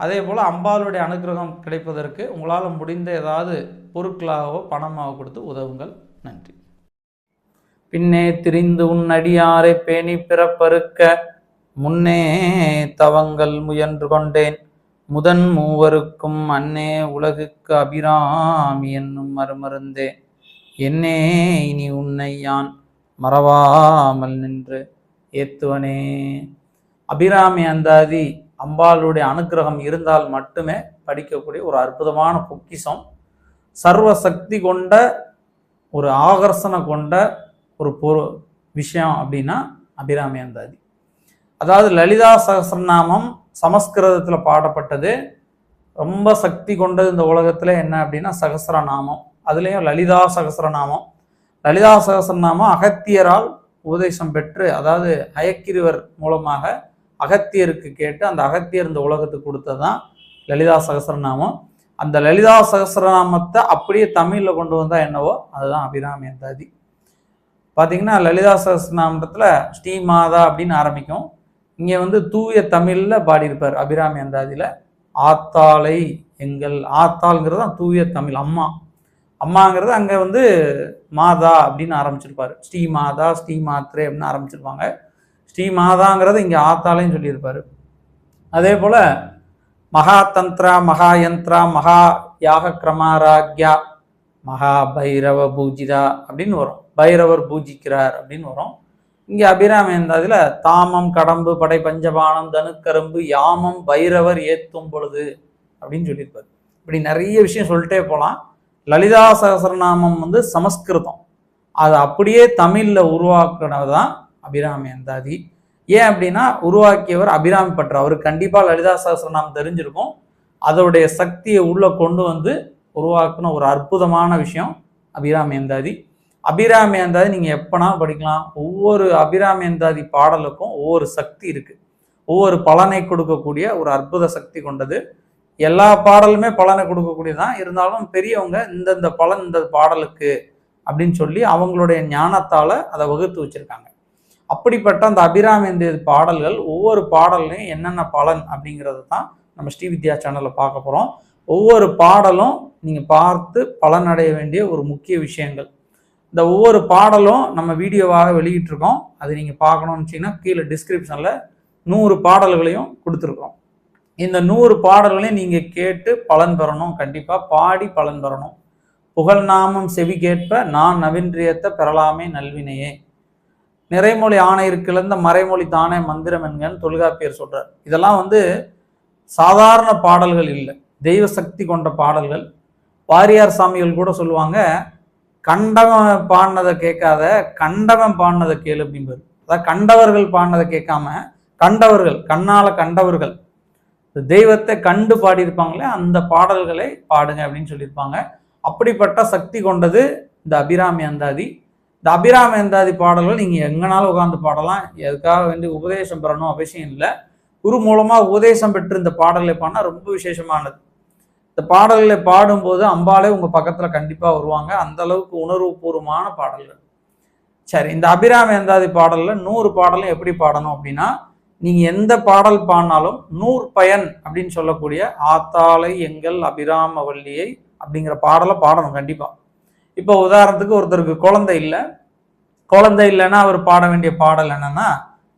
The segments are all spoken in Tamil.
அதே போல் அம்பாளுடைய அனுகிரகம் கிடைப்பதற்கு உங்களால் முடிந்த ஏதாவது பொருட்களாகவோ பணமாக கொடுத்து உதவுங்கள். நன்றி. பின்னே திரிந்து உன் அடியாரை பேணி பிறப்பறுக்க முன்னே தவங்கள் முயன்று கொண்டேன். முதன் மூவருக்கும் அன்னே உலகுக்கு அபிராமி என்னும் மறுமருந்தே என்னே இனி உன்னை யான் மறவாமல் நின்று ஏத்துவனே. அபிராமி அந்தாதி அம்பாளுடைய அனுக்கிரகம் இருந்தால் மட்டுமே படிக்கக்கூடிய ஒரு அற்புதமான பொக்கிஷம். சர்வ சக்தி கொண்ட ஒரு ஆகர்ஷனை கொண்ட ஒரு பொரு விஷயம் அப்படின்னா அபிராமி அந்தாதி. அதாவது லலிதா சகசிரநாமம் சமஸ்கிருதத்தில் பாடப்பட்டது. ரொம்ப சக்தி கொண்டது இந்த உலகத்தில் என்ன அப்படின்னா சகசிரநாமம். அதுலேயும் லலிதா சகசிரநாமம். லலிதா சகசிரநாமம் அகத்தியரால் உபதேசம் பெற்று அதாவது அயக்கிரிவர் மூலமாக அகத்தியருக்கு கேட்டு அந்த அகத்தியர் இந்த உலகத்துக்கு கொடுத்தது தான் லலிதா சகசரநாமம். அந்த லலிதா சகசரநாமத்தை அப்படியே தமிழில் கொண்டு வந்தால் என்னவோ? அதுதான் அபிராமி அந்தாதி. பார்த்தீங்கன்னா லலிதா சகசிரநாமத்தில் ஸ்ரீமாதா அப்படின்னு ஆரம்பிக்கும். இங்கே வந்து தூய தமிழில் பாடியிருப்பார் அபிராமி அந்தாதியில். ஆத்தாளை எங்கள் ஆத்தாள்ங்கிறது தான் தூய தமிழ் அம்மா. அம்மாங்கிறது அங்கே வந்து மாதா அப்படின்னு ஆரம்பிச்சிருப்பார். ஸ்ரீ மாதா ஸ்ரீ மாத்ரே அப்படின்னு ஆரம்பிச்சிருப்பாங்க. ஸ்ரீ மாதாங்கிறது இங்கே ஆத்தாலையும் சொல்லியிருப்பாரு. அதே போல் மகாதந்திரா மகாயந்திரா மகா மகா யாக கிரமாராக்யா மகா பைரவ பூஜிதா அப்படின்னு வரும். பைரவர் பூஜிக்கிறார் அப்படின்னு வரும். இங்கே அபிராமி இருந்ததில் தாமம் கடம்பு படை பஞ்சபானம் தனுக்கரும்பு யாமம் பைரவர் ஏத்தும் பொழுது அப்படின்னு சொல்லியிருப்பார். இப்படி நிறைய விஷயம் சொல்லிட்டே போகலாம் லலிதா சகசரநாமம் வந்து சமஸ்கிருதம். அது அப்படியே தமிழில் உருவாக்குனது தான் அபிராமி அந்தாதி. ஏன் அப்படின்னா உருவாக்கியவர் அபிராமி பற்று. அவருக்கு கண்டிப்பாக லலிதா சகசரநாமம் தெரிஞ்சிருக்கும். அதோடைய சக்தியை உள்ளே கொண்டு வந்து உருவாக்குன ஒரு அற்புதமான விஷயம் அபிராமி அந்தாதி. அபிராமி அந்தாதி நீங்கள் எப்போனா படிக்கலாம். ஒவ்வொரு அபிராமி அந்தாதி பாடலுக்கும் ஒவ்வொரு சக்தி இருக்குது ஒவ்வொரு பலனை கொடுக்கக்கூடிய ஒரு அற்புத சக்தி கொண்டது. எல்லா பாடலுமே பலனை கொடுக்கக்கூடியதான் இருந்தாலும் பெரியவங்க இந்தந்த பலன் இந்த பாடலுக்கு அப்படின்னு சொல்லி அவங்களுடைய ஞானத்தால் அதை வகுத்து வச்சுருக்காங்க. அப்படிப்பட்ட அந்த அபிராமி பாடல்கள் ஒவ்வொரு பாடல்லையும் என்னென்ன பலன் அப்படிங்கிறது தான் நம்ம ஸ்ரீ வித்யா சேனலில் பார்க்க போகிறோம் ஒவ்வொரு பாடலும் நீங்கள் பார்த்து பலனடைய வேண்டிய ஒரு முக்கிய விஷயங்கள். இந்த ஒவ்வொரு பாடலும் நம்ம வீடியோவாக வெளியிட்டிருக்கோம். அது நீங்கள் பார்க்கணும்னு வச்சிங்கன்னா கீழே டிஸ்கிரிப்ஷனில் நூறு பாடல்களையும் கொடுத்துருக்கோம் இந்த நூறு பாடல்களையும் நீங்கள் கேட்டு பலன் பெறணும். கண்டிப்பாக பாடி பலன் பெறணும். புகழ்நாமம் செவி கேட்ப நான் நவின்றியத்தை பெறலாமே நல்வினையே. நிறைமொழி ஆணையிற்கிழந்த மறைமொழி தானே மந்திரம் என்கன்னு தொல்காப்பியர் சொல்றார். இதெல்லாம் வந்து சாதாரண பாடல்கள் இல்லை. தெய்வ சக்தி கொண்ட பாடல்கள். வாரியார் சாமிகள் கூட சொல்லுவாங்க கண்டவன் பாடினதை கேட்காத கண்டவன் பாடினதை கேளு அப்படிம்பாரு. அதாவது கண்டவர்கள் பாடினதை கேட்காம கண்டவர்கள் கண்ணால கண்டவர்கள் தெய்வத்தை கண்டு பாடியிருப்பாங்களே அந்த பாடல்களை பாடுங்க அப்படின்னு சொல்லியிருப்பாங்க. அப்படிப்பட்ட சக்தி கொண்டது இந்த அபிராமி அந்தாதி. இந்த அபிராம ஏந்தாதி பாடல்கள் நீங்கள் எங்கனாலும் உட்காந்து பாடலாம். எதுக்காக வேண்டி உபதேசம் பெறணும் அவசியம் இல்லை. குரு மூலமாக உபதேசம் பெற்று இந்த பாடலை பாடினா ரொம்ப விசேஷமானது. இந்த பாடல்களை பாடும்போது அம்பாலே உங்கள் பக்கத்தில் கண்டிப்பாக வருவாங்க. அந்த அளவுக்கு உணர்வுபூர்வமான பாடல்கள். சரி இந்த அபிராம ஏந்தாதி பாடலில் நூறு பாடலும் எப்படி பாடணும் அப்படின்னா நீங்கள் எந்த பாடல் பாடினாலும் நூறு பயன் அப்படின்னு சொல்லக்கூடிய ஆத்தாளை எங்கள் அபிராம வள்ளியை அப்படிங்கிற பாடலை பாடணும் கண்டிப்பாக இப்போ உதாரணத்துக்கு ஒருத்தருக்கு குழந்தை இல்லை. குழந்தை இல்லைன்னா அவர் பாட வேண்டிய பாடல் என்னன்னா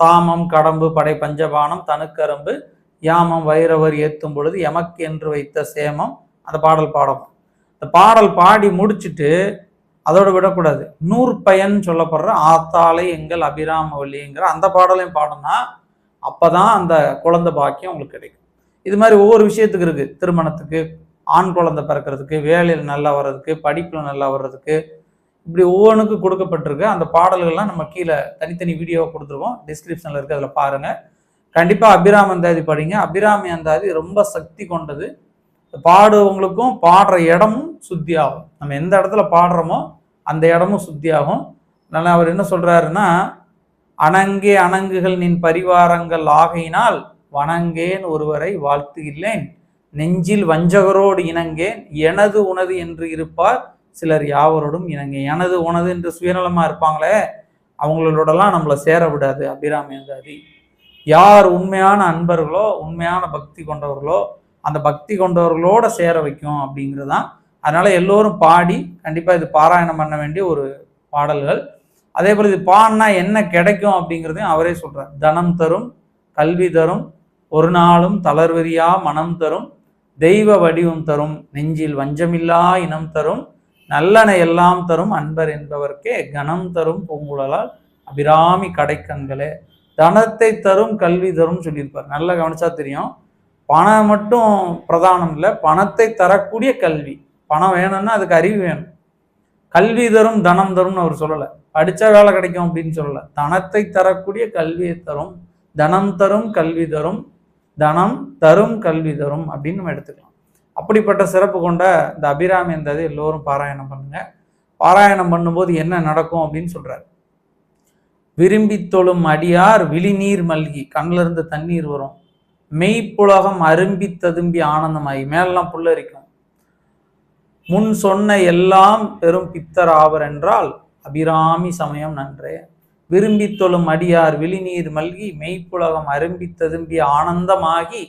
தாமம் கடம்பு படை பஞ்சபானம் தனுக்கரும்பு யாமம் வைரவர் ஏத்தும் பொழுது எமக்கு என்று வைத்த சேமம் அந்த பாடல் பாடணும் இந்த பாடல் பாடி முடிச்சுட்டு அதோட விடக்கூடாது. நூற்பயன் சொல்லப்படுற ஆத்தாளை எங்கள் அபிராமவல்லிங்கிற அந்த பாடலையும் பாடணும்னா அப்போ தான் அந்த குழந்தை பாக்கியம் உங்களுக்கு கிடைக்கும். இது மாதிரி ஒவ்வொரு விஷயத்துக்கு இருக்குது திருமணத்துக்கு ஆண் குழந்தை பிறக்கிறதுக்கு வேலையில் நல்லா வர்றதுக்கு படிப்பில் நல்லா வர்றதுக்கு இப்படி ஒவ்வொன்றுக்கும் கொடுக்கப்பட்டிருக்கு. அந்த பாடல்கள்லாம் நம்ம கீழே தனித்தனி வீடியோவை கொடுத்துருக்கோம். டிஸ்கிரிப்ஷனில் இருக்குது அதில் பாருங்கள் கண்டிப்பாக அபிராம அந்தாதி படிங்க. அபிராமி அந்தாதி ரொம்ப சக்தி கொண்டது. பாடுவங்களுக்கும் பாடுற இடமும் சுத்தியாகும். நம்ம எந்த இடத்துல பாடுறோமோ அந்த இடமும் சுத்தியாகும். நல்லா அதனால் அவர் என்ன சொல்கிறாருன்னா அணங்கே அணங்குகள் நின் பரிவாரங்கள் ஆகையினால் வணங்கேன் ஒருவரை வாழ்த்துகிறேன். நெஞ்சில் வஞ்சகரோடு இணங்கேன் எனது உனது என்று இருப்பார் சிலர் யாவரோடும் இணங்க எனது உனது என்று சுயநலமாக இருப்பாங்களே அவங்களோடலாம் நம்மளை சேர விடாது அபிராமி அங்காதி யார் உண்மையான அன்பர்களோ உண்மையான பக்தி கொண்டவர்களோ அந்த பக்தி கொண்டவர்களோட சேர வைக்கும் அப்படிங்கிறது தான் அதனால் எல்லோரும் பாடி கண்டிப்பாக இது பாராயணம் பண்ண வேண்டிய ஒரு பாடல்கள். அதே போல் இது பாடினா என்ன கிடைக்கும் அப்படிங்கிறதையும் அவரே சொல்கிறார் தனம் தரும் கல்வி தரும் ஒரு நாளும் தளர்வரியா மனம் தரும் தெய்வ வடிவம் தரும் நெஞ்சில் வஞ்சமில்லா இனம் தரும் நல்லன எல்லாம் தரும் அன்பர் என்பவர்க்கே கணம் தரும் பூங்குழலால் அபிராமி கடைக்கண்களே. தனத்தை தரும் கல்வி தரும் சொல்லியிருப்பார். நல்லா கவனிச்சா தெரியும். பணம் மட்டும் பிரதானம் இல்லை பணத்தை தரக்கூடிய கல்வி. பணம் வேணும்னா அதுக்கு அறிவு வேணும். கல்வி தரும் தனம் தரும்னு அவர் சொல்லலை. படித்தா வேலை கிடைக்கும் அப்படின்னு சொல்லலை. தனத்தை தரக்கூடிய கல்வியை தரும் தனம் தரும் கல்வி தரும் தனம் தரும் கல்வி தரும் அப்படின்னு நம்ம எடுத்துக்கலாம். அப்படிப்பட்ட சிறப்பு கொண்ட இந்த அபிராமி என்றது எல்லோரும் பாராயணம் பண்ணுங்க. பாராயணம் பண்ணும்போது என்ன நடக்கும் அப்படின்னு சொல்றாரு. விரும்பி தொழும் அடியார் விழிநீர் மல்கி கண்ணில் இருந்து தண்ணீர் வரும். மெய்ப்புலகம் அரும்பி ததும்பி ஆனந்தமாகி மேலெல்லாம் புல்லரிக்கும் முன் சொன்ன எல்லாம் பெரும் பித்தர் ஆவர் என்றால் அபிராமி சமயம் நன்றே. விரும்பி தொழும் அடியார் விழிநீர் மல்கி மெய்ப்புலகம் அரும்பி ததும்பி ஆனந்தமாகி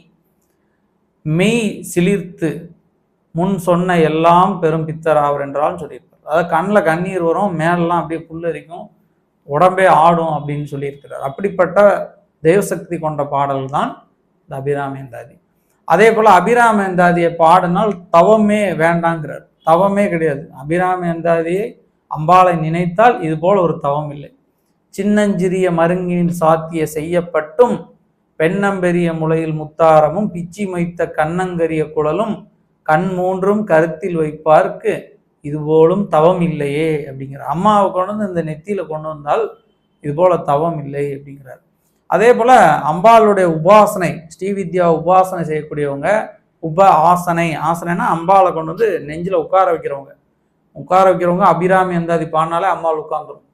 மெய் சிலிர்த்து முன் சொன்ன எல்லாம் பெரும் பித்தராவர் என்றாலும் சொல்லியிருப்பார் அதாவது கண்ணில் கண்ணீர் வரும் மேலெல்லாம் அப்படியே புல்லரிக்கும் உடம்பே ஆடும் அப்படின்னு சொல்லியிருக்கிறார். அப்படிப்பட்ட தெய்வசக்தி கொண்ட பாடல் தான் இந்த அபிராமேந்தாதி. அதே போல் அபிராமேந்தாதியை பாடினால் தவமே வேண்டாங்கிறார். தவமே கிடையாது. அபிராமேந்தாதியை அம்பாளை நினைத்தால் இது போல் ஒரு தவம் இல்லை. சின்னஞ்சிறிய மருங்கினில் சாத்திய செய்யப்பட்டும் பெண்ணம்பெரிய முளையில் முத்தாரமும் பிச்சி மொய்த்த கண்ணங்கரிய குழலும் கண் மூன்றும் கருத்தில் வைப்பார்க்கு இதுபோலும் தவம் இல்லையே அப்படிங்கிறார். அம்மாவை கொண்டு வந்து இந்த நெத்தியில கொண்டு வந்தால் இது போல தவம் இல்லை அப்படிங்கிறார். அதே போல அம்பாளுடைய உபாசனை ஸ்ரீவித்யா உபாசனை செய்யக்கூடியவங்க உப ஆசனை ஆசனைனா அம்பாளை கொண்டு வந்து நெஞ்சில் உட்கார வைக்கிறவங்க. உட்கார வைக்கிறவங்க அபிராமி எந்தாதி பாடினாலே அம்பாள் உட்காந்துரும்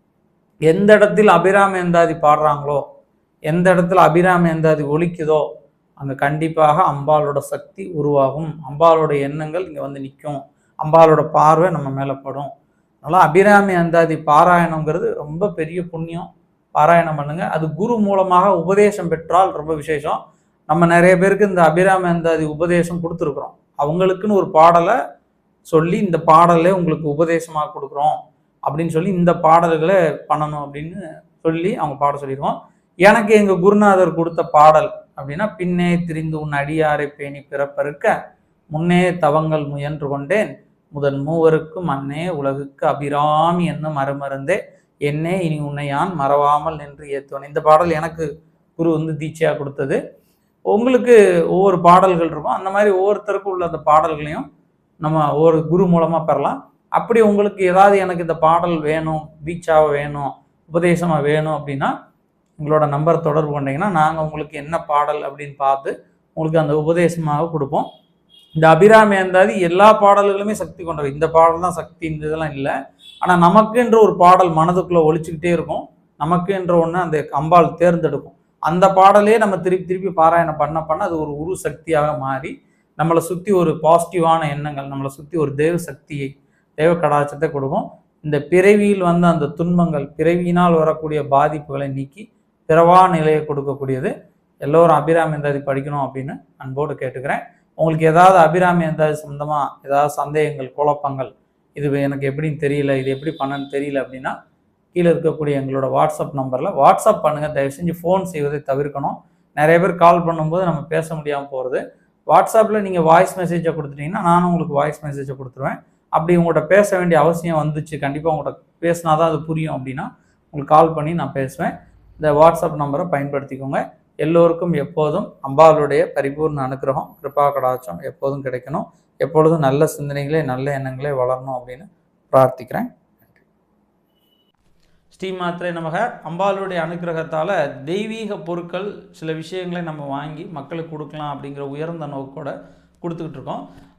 எந்த இடத்தில் அபிராமி ஏந்தாதி பாடுறாங்களோ எந்த இடத்துல அபிராமி எந்தாதி ஒழிக்குதோ அங்கே கண்டிப்பாக அம்பாலோட சக்தி உருவாகும். அம்பாளோட எண்ணங்கள் இங்கே வந்து நிற்கும் அம்பாளோட பார்வை நம்ம மேலே படும். அதனால் அபிராமி அந்தாதி பாராயணங்கிறது ரொம்ப பெரிய புண்ணியம். பாராயணம் பண்ணுங்கள் அது குரு மூலமாக உபதேசம் பெற்றால் ரொம்ப விசேஷம். நம்ம நிறைய பேருக்கு இந்த அபிராமி அந்தாதி உபதேசம் கொடுத்துருக்குறோம். அவங்களுக்குன்னு ஒரு பாடலை சொல்லி இந்த பாடலே உங்களுக்கு உபதேசமாக கொடுக்குறோம். அப்படின்னு சொல்லி இந்த பாடல்களை பண்ணணும் அப்படின்னு சொல்லி அவங்க பாட சொல்லிடுவோம் எனக்கு எங்கள் குருநாதர் கொடுத்த பாடல் அப்படின்னா பின்னே திரிந்து உன் அடியாரை பேணி பிறப்பறுக்க முன்னே தவங்கள் முயன்று கொண்டேன். முதன் மூவருக்கும் அன்னே உலகுக்கு அபிராமி என்னும் மறுமருந்தே என்னே இனி உன்னை யான் மறவாமல் நின்று ஏத்துவன். இந்த பாடல் எனக்கு குரு வந்து தீட்சையாக கொடுத்தது. உங்களுக்கு ஒவ்வொரு பாடல்கள் இருக்கும். அந்த மாதிரி ஒவ்வொருத்தருக்கும் உள்ள அந்த பாடல்களையும் நம்ம ஒவ்வொரு குரு மூலமாக பெறலாம். அப்படி உங்களுக்கு ஏதாவது எனக்கு இந்த பாடல் வேணும் பீச்சாவை வேணும் உபதேசமாக வேணும் அப்படின்னா உங்களோட நம்பர் தொடர்பு கொண்டீங்கன்னா நாங்கள் உங்களுக்கு என்ன பாடல் அப்படின்னு பார்த்து உங்களுக்கு அந்த உபதேசமாக கொடுப்போம். இந்த அபிராமி அந்தாதி எல்லா பாடல்களுமே சக்தி கொண்டவை இந்த பாடல் தான் சக்தி இந்த இதெல்லாம் இல்லை. ஆனால் நமக்குன்ற ஒரு பாடல் மனதுக்குள்ளே ஒழிச்சுக்கிட்டே இருக்கும். நமக்குன்ற ஒன்று அந்த அம்பாள் தேர்ந்தெடுக்கும். அந்த பாடலே நம்ம திருப்பி திருப்பி பாராயணம் பண்ண பண்ண அது ஒரு உரு சக்தியாக மாறி நம்மளை சுற்றி ஒரு பாசிட்டிவான எண்ணங்கள் நம்மளை சுற்றி ஒரு தெய்வ சக்தியை தேவ கடாச்சத்தை கொடுக்கும். இந்த பிறவியில் வந்த அந்த துன்பங்கள் பிறவியினால் வரக்கூடிய பாதிப்புகளை நீக்கி பிறவா நிலையை கொடுக்கக்கூடியது. எல்லோரும் அபிராமி எந்தாதி படிக்கணும் அப்படின்னு அன்போடு கேட்டுக்கிறேன். உங்களுக்கு ஏதாவது அபிராமி எந்தாதி சொந்தமாக ஏதாவது சந்தேகங்கள் குழப்பங்கள் இது எனக்கு எப்படின்னு தெரியல இது எப்படி பண்ணன்னு தெரியல அப்படின்னா கீழே இருக்கக்கூடிய எங்களோட வாட்ஸ்அப் நம்பரில் வாட்ஸ்அப் பண்ணுங்கள் தயவு செஞ்சு ஃபோன் செய்வதை தவிர்க்கணும். நிறைய பேர் கால் பண்ணும்போது நம்ம பேச முடியாமல் போகிறது வாட்ஸ்அப்பில் நீங்கள் வாய்ஸ் மெசேஜை கொடுத்துட்டீங்கன்னா நானும் உங்களுக்கு வாய்ஸ் மெசேஜை கொடுத்துருவேன். அப்படி உங்கள்கிட்ட பேச வேண்டிய அவசியம் வந்துச்சு கண்டிப்பாக உங்கள்கிட்ட பேசினா தான் அது புரியும் அப்படின்னா உங்களுக்கு கால் பண்ணி நான் பேசுவேன். இந்த வாட்ஸ்அப் நம்பரை பயன்படுத்திக்கோங்க. எல்லோருக்கும் எப்போதும் அம்பாளுடைய பரிபூர்ண அனுகிரகம் கிருபா கடாச்சம் எப்போதும் கிடைக்கணும். எப்பொழுதும் நல்ல சிந்தனைகளே நல்ல எண்ணங்களே வளரணும் அப்படின்னு பிரார்த்திக்கிறேன். ஸ்ரீ மாத்திரை நமக. அம்பாளுடைய அனுக்கிரகத்தால் தெய்வீக பொருட்கள் சில விஷயங்களை நம்ம வாங்கி மக்களுக்கு கொடுக்கலாம் அப்படிங்கிற உயர்ந்த நோக்கோட கொடுத்துக்கிட்டு இருக்கோம்.